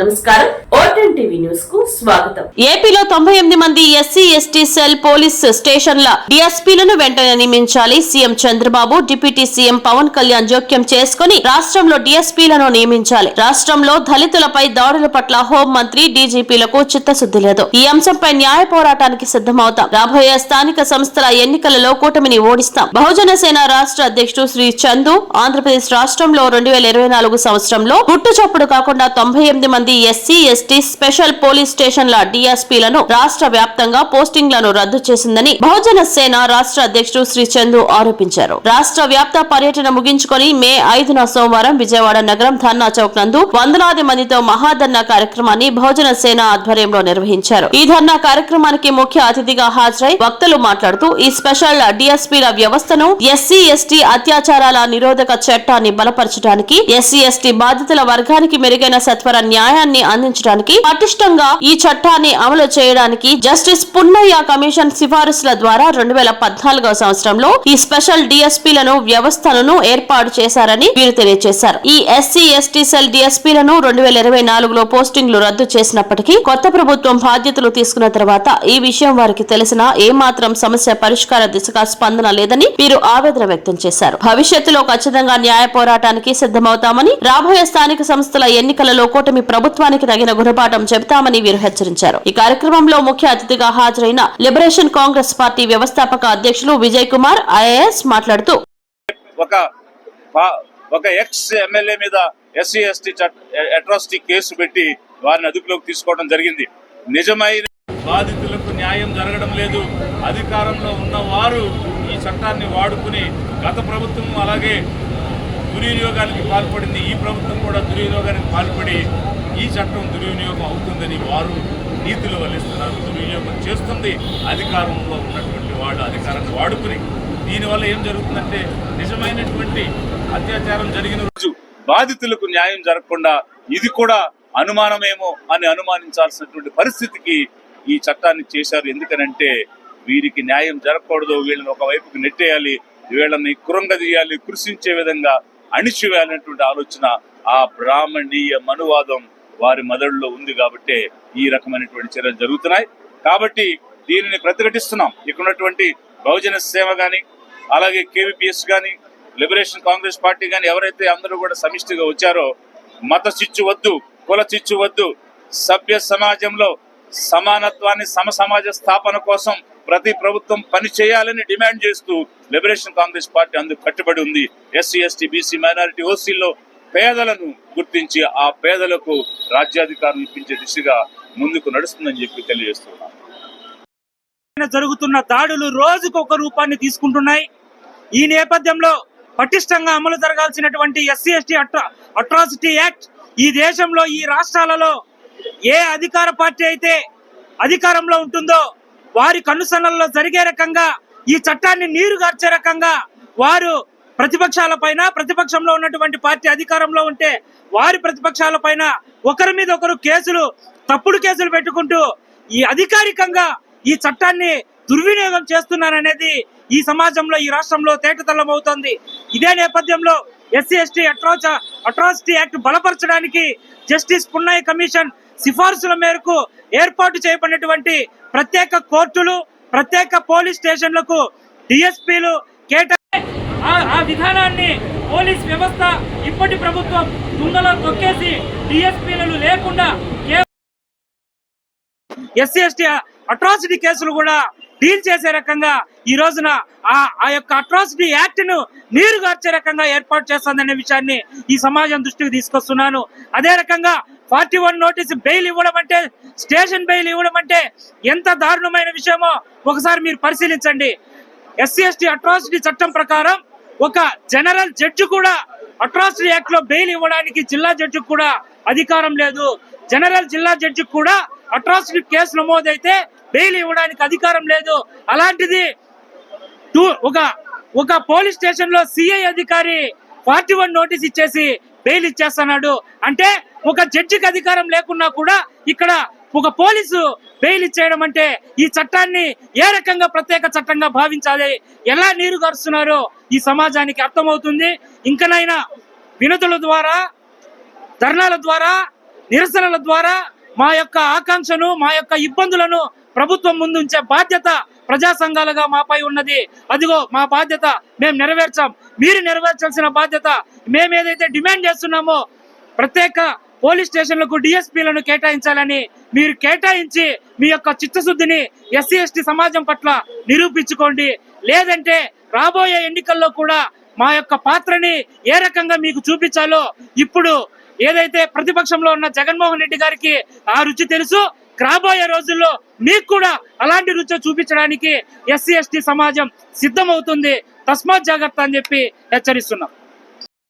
నమస్కారం టీవీ న్యూస్కు స్వాగతం. ఏపీలో తొంభై ఎనిమిది మంది ఎస్సీ ఎస్టీ సెల్ పోలీస్ స్టేషన్ల డిఎస్పీలను వెంటనే నియమించాలి. CM Chandrababu deputy CM Pawan Kalyan జోక్యం చేసుకుని రాష్ట్రంలో డిఎస్పీలను నియమించాలి. రాష్ట్రంలో దళితులపై దాడుల పట్ల హోం మంత్రి డీజీపీలకు చిత్తశుద్ధి లేదు. ఈ అంశంపై న్యాయ పోరాటానికి సిద్ధమవుతాం. రాబోయే స్థానిక సంస్థల ఎన్నికలలో కూటమిని ఓడిస్తాం. బహుజన సేన రాష్ట్ర అధ్యక్షుడు శ్రీ చందు ఆంధ్రప్రదేశ్ రాష్ట్రంలో రెండు వేల ఇరవై నాలుగు సంవత్సరంలో గుట్టుచప్పుడు కాకుండా తొంభై ఎనిమిది మంది ఎస్సీ ఎస్టీ స్పెషల్ పోలీస్ స్టేషన్ల డిఎస్పీలను రాష్ట్ర వ్యాప్తంగా పోస్టింగ్లను రద్దు చేసిందని బహుజన సేన రాష్ట్ర అధ్యక్షుడు శ్రీ చందు ఆరోపించారు. రాష్ట్ర వ్యాప్త పర్యటన ముగించుకొని మే ఐదున సోమవారం విజయవాడ నగరం ధర్నా చౌక్ నందు వందలాది మందితో మహాధర్నా కార్యక్రమాన్ని బహుజన సేన ఆధ్వర్యంలో నిర్వహించారు. ఈ ధర్నా కార్యక్రమానికి ముఖ్య అతిథిగా హాజరై వక్తలు మాట్లాడుతూ ఈ స్పెషల్ డిఎస్పీల వ్యవస్థను ఎస్సీ ఎస్టీ అత్యాచారాల నిరోధక చట్టాన్ని బలపరచడానికి ఎస్సీ ఎస్టీ బాధితుల వర్గానికి మెరుగైన సత్వర న్యాయాన్ని అందించడానికి పటిష్టంగా ఈ చట్టాన్ని అమలు చేయడానికి జస్టిస్ పున్నయ్య కమిషన్ సిఫారసుల ద్వారా రెండు వేల పద్నాలుగో సంవత్సరంలో ఈ స్పెషల్ డిఎస్పీలను వ్యవస్థలను ఏర్పాటు చేశారని వీరు తెలియజేశారు. ఈ ఎస్సీ ఎస్టీ సెల్ డిఎస్పీలను రెండు వేల ఇరవై నాలుగులో పోస్టింగ్లు రద్దు చేసినప్పటికీ కొత్త ప్రభుత్వం బాధ్యతలు తీసుకున్న తర్వాత ఈ విషయం వారికి తెలిసినా ఏమాత్రం సమస్య పరిష్కార దిశగా స్పందన లేదని వీరు ఆవేదన వ్యక్తం చేశారు. భవిష్యత్తులో ఖచ్చితంగా న్యాయ పోరాటానికి సిద్ధమవుతామని రాబోయే స్థానిక సంస్థల ఎన్నికలలో కూటమి ప్రభుత్వానికి తగిన గుణపాఠం చెబుతామని వీరు హెచ్చరించారు. ఈ కార్యక్రమంలో ముఖ్య అతిథిగా హాజరైన లిబరేషన్ కాంగ్రెస్ పార్టీ వ్యవస్థాపక అధ్యక్షులు విజయ్ కుమార్ ఐఏఎస్ మాట్లాడుతూ ఒక ఒక ఎక్స్ ఎమ్మెల్యే మీద ఎస్సీ ఎస్టీ అట్రాసిటీ కేసు పెట్టి వారిని అదుపులోకి తీసుకోవడం జరిగింది. నిజమైన బాధితులకు న్యాయం జరగడం లేదు. అధికారంలో ఉన్న వారు ఈ చట్టాన్ని వాడుకుని గత ప్రభుత్వం అలాగే దుర్వినియోగానికి పాల్పడింది. ఈ ప్రభుత్వం కూడా దుర్వినియోగానికి పాల్పడి ఈ చట్టం దుర్వినియోగం అవుతుందని వారు నీతులు వల్లిస్తున్నారు దుర్వినియోగం చేస్తుంది. అధికారంలో ఉన్నటువంటి వాళ్ళు అధికారాన్ని వాడుకుని దీనివల్ల ఏం జరుగుతుందంటే నిజమైనటువంటి అత్యాచారం జరిగిన రోజు బాధితులకు న్యాయం జరగకుండా ఇది కూడా అనుమానమేమో అని అనుమానించాల్సినటువంటి పరిస్థితికి ఈ చట్టాన్ని చేశారు. ఎందుకనంటే వీరికి న్యాయం జరగకూడదు. వీళ్ళని ఒకవైపుకు నెట్టేయాలి. వీళ్ళని కురంగదీయాలి. కృషించే విధంగా అణిచివేయాలనేటువంటి ఆలోచన ఆ బ్రాహ్మణీయ మనువాదం వారి మెదడులో ఉంది కాబట్టే ఈ రకమైనటువంటి చర్యలు జరుగుతున్నాయి. కాబట్టి దీనిని ప్రతిఘటిస్తున్నాం. ఇక్కడ ఉన్నటువంటి బహుజన సేవ కానీ అలాగే కేవీపీఎస్ కానీ లిబరేషన్ కాంగ్రెస్ పార్టీ కానీ ఎవరైతే అందరూ కూడా సమిష్టిగా వచ్చారో మత చిచ్చు వద్దు కుల చిచ్చు వద్దు సభ్య సమాజంలో సమానత్వాన్ని సమ సమాజ స్థాపన కోసం ప్రతి ప్రభుత్వం పని చేయాలని డిమాండ్ చేస్తూ లిబరేషన్ కాంగ్రెస్ పార్టీ అందుకు కట్టుబడి ఉంది. ఎస్సీ ఎస్టీ బీసీ మైనారిటీ ఓసీలో పేదలను గుర్తించి ఆ పేదలకు రాజ్యాధికారం ఇప్పించే దిశగా ముందుకు నడుస్తుందని చెప్పి తెలియజేస్తున్నాను జరుగుతున్న దాడులు రోజుకు ఒక రూపాన్ని తీసుకుంటున్నాయి. ఈ నేపథ్యంలో పటిష్టంగా అమలు జరగాల్సినటువంటి ఎస్సీ ఎస్టీ అట్రాసిటీ యాక్ట్ ఈ దేశంలో ఈ రాష్ట్రాలలో ఏ అధికార పార్టీ అయితే అధికారంలో ఉంటుందో వారి కనుసన్నల్లో జరిగే రకంగా ఈ చట్టాన్ని నీరుగార్చే రకంగా వారు ప్రతిపక్షాల పైన ప్రతిపక్షంలో ఉన్నటువంటి పార్టీ అధికారంలో ఉంటే వారి ప్రతిపక్షాల పైన ఒకరి మీద ఒకరు కేసులు తప్పుడు కేసులు పెట్టుకుంటూ ఈ అధికారికంగా ఈ చట్టాన్ని దుర్వినియోగం చేస్తున్నారనేది ఈ సమాజంలో ఈ రాష్ట్రంలో తేటతల్లం అవుతోంది ఇదే నేపథ్యంలో ఎస్సీ ఎస్టీ అట్రాచ అట్రాసిటీ యాక్ట్ బలపరచడానికి జస్టిస్ పున్నయ్య కమిషన్ సిఫార్సుల మేరకు ఏర్పాటు చేయబడినటువంటి ప్రత్యేక కోర్టులు ప్రత్యేక పోలీస్ స్టేషన్లకు డిఎస్పీలు కేటా ఆ- విధానాన్ని పోలీస్ వ్యవస్థ ఇప్పటి ప్రభుత్వం తుంగలో తొక్కేసి డిఎస్పీలను లేకుండా ఎస్సీ ఎస్టీ అట్రాసిటీ కేసులు కూడా డీల్ చేసే రకంగా ఈ రోజున ఆ ఆ యొక్క అట్రాసిటీ యాక్ట్ను నీరుగార్చే రకంగా ఏర్పాటు చేస్తుందనే విషయాన్ని ఈ సమాజం దృష్టికి తీసుకొస్తున్నాను. అదే రకంగా ఫార్టీ వన్ నోటీస్ బెయిల్ ఇవ్వడం అంటే స్టేషన్ బెయిల్ ఇవ్వడం అంటే ఎంత దారుణమైన విషయమో ఒకసారి మీరు పరిశీలించండి. ఎస్సీ ఎస్టీ అట్రాసిటీ చట్టం ప్రకారం ఒక జనరల్ జడ్జి కూడా అట్రాసిటీ యాక్ట్లో బెయిల్ ఇవ్వడానికి జిల్లా జడ్జికి కూడా అధికారం లేదు. జనరల్ జిల్లా జడ్జికి కూడా అట్రాసిటీ కేసు నమోదైతే బెయిల్ ఇవ్వడానికి అధికారం లేదు. అలాంటిది టూ ఒక ఒక పోలీస్ స్టేషన్లో సిఐ అధికారి ఫార్టీ వన్ నోటీస్ ఇచ్చేసి బెయిల్ ఇచ్చేస్తున్నాడు. అంటే ఒక జడ్జికి అధికారం లేకున్నా కూడా ఇక్కడ ఒక పోలీసు బెయిల్ ఇచ్చేయడం అంటే ఈ చట్టాన్ని ఏ రకంగా ప్రత్యేక చట్టంగా భావించాలి? ఎలా నీరు గారుస్తున్నారో ఈ సమాజానికి అర్థమవుతుంది. ఇంకనైనా వినతుల ద్వారా ధర్నాల ద్వారా నిరసనల ద్వారా మా యొక్క ఆకాంక్షను మా యొక్క ఇబ్బందులను ప్రభుత్వం ముందుంచే బాధ్యత ప్రజా సంఘాలుగా మాపై ఉన్నది. అదిగో మా బాధ్యత మేము నెరవేర్చాం. మీరు నెరవేర్చాల్సిన బాధ్యత మేము ఏదైతే డిమాండ్ చేస్తున్నామో ప్రత్యేక పోలీస్ స్టేషన్లకు డిఎస్పీలను కేటాయించాలని మీరు కేటాయించి మీ యొక్క చిత్తశుద్ధిని ఎస్సీ ఎస్టీ సమాజం పట్ల నిరూపించుకోండి. లేదంటే రాబోయే ఎన్నికల్లో కూడా మా యొక్క పాత్రని ఏ రకంగా మీకు చూపించాలో ఇప్పుడు ఏదైతే ప్రతిపక్షంలో ఉన్న జగన్మోహన్ రెడ్డి గారికి ఆ రుచి తెలుసు రాబోయే రోజుల్లో మీకు కూడా అలాంటి రుచి చూపించడానికి ఎస్సీ ఎస్టీ సమాజం సిద్ధమవుతుంది. తస్మాత్ జాగ్రత్త అని చెప్పి హెచ్చరిస్తున్నాం.